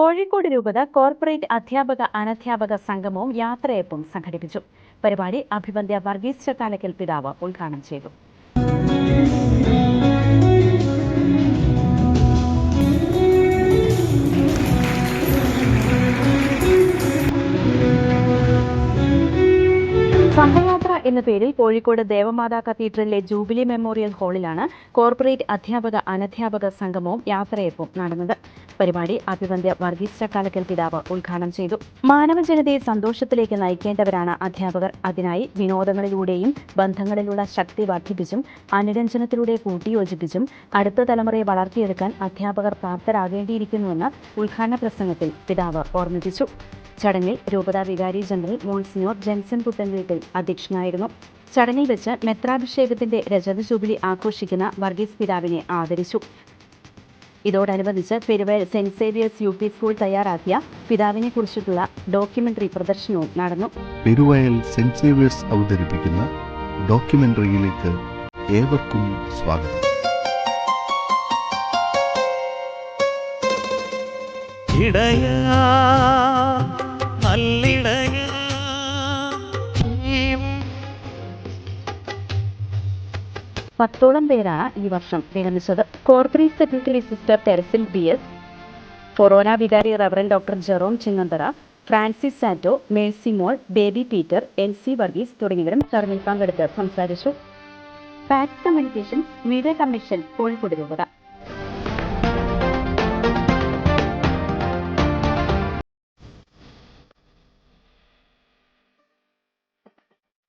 കോഴിക്കോട് രൂപത കോർപ്പറേറ്റ് അധ്യാപക അനധ്യാപക സംഗമവും യാത്രയപ്പും സംഘടിപ്പിച്ചു. പരിപാടി അഭിബന്ധ്യ വർഗീസ് ചക്കാലക്കൽ പിതാവ് ഉദ്ഘാടനം ചെയ്തു. സംഘയാത്ര എന്ന പേരിൽ കോഴിക്കോട് ദേവമാതാ കത്തീഡ്രലിലെ ജൂബിലി മെമ്മോറിയൽ ഹാളിലാണ് കോർപ്പറേറ്റ് അധ്യാപക അനധ്യാപക സംഗമവും യാത്രയപ്പും നടന്നത്. പരിപാടി അഭിവന്ദ്യ വർഗീസ് ചക്കാലക്കൽ പിതാവ് ഉദ്ഘാടനം ചെയ്തു. മാനവജനതയെ സന്തോഷത്തിലേക്ക് നയിക്കേണ്ടവരാണ് അധ്യാപകർ. അതിനായി വിനോദങ്ങളിലൂടെയും ബന്ധങ്ങളിലുള്ള ശക്തി വർദ്ധിപ്പിച്ചും അനുരഞ്ജനത്തിലൂടെ കൂട്ടിയോജിപ്പിച്ചും അടുത്ത തലമുറയെ വളർത്തിയെടുക്കാൻ അധ്യാപകർ പ്രാപ്തരാകേണ്ടിയിരിക്കുന്നുവെന്ന് ഉദ്ഘാടന പ്രസംഗത്തിൽ പിതാവ് ഓർമ്മിപ്പിച്ചു. ചടങ്ങിൽ രൂപത വികാരി ജനറൽ മോൺസിനോർ ജെൻസൺ പുത്തൻവീട്ടിൽ അധ്യക്ഷനായിരുന്നു. ചടങ്ങിൽ വെച്ച് മെത്രാഭിഷേകത്തിന്റെ രജത ജൂബിലി ആഘോഷിക്കുന്ന വർഗീസ് പിതാവിനെ ആദരിച്ചു. ഇതോടനുബന്ധിച്ച് Peruvayal Saint Xavier's U P school തയ്യാറാക്കിയ പിതാവിനെ കുറിച്ചിട്ടുള്ള ഡോക്യുമെന്ററി പ്രദർശനവും നടന്നു. പെരുവയൽ സെന്റ് സേവിയേഴ്സ് അവതരിപ്പിക്കുന്ന ഡോക്യുമെന്ററിയിലേക്ക് ഏവർക്കും സ്വാഗതം. ഇടയ പത്തോളം പേരാണ് ഈ വർഷം വിരമിച്ചത് കോർപ്പറേറ്റ് സെക്രട്ടറി സിസ്റ്റർ ടെറസിൽ ബി എസ് ഫൊറോന വികാരി reverend doctor Jerome Chinganthara Francis Sato Mercy Mol Baby Peter N C Varghese തുടങ്ങിയവരും ചടങ്ങിൽ പങ്കെടുത്ത് സംസാരിച്ചു. Pax communication media commission Kozhikode രൂപത.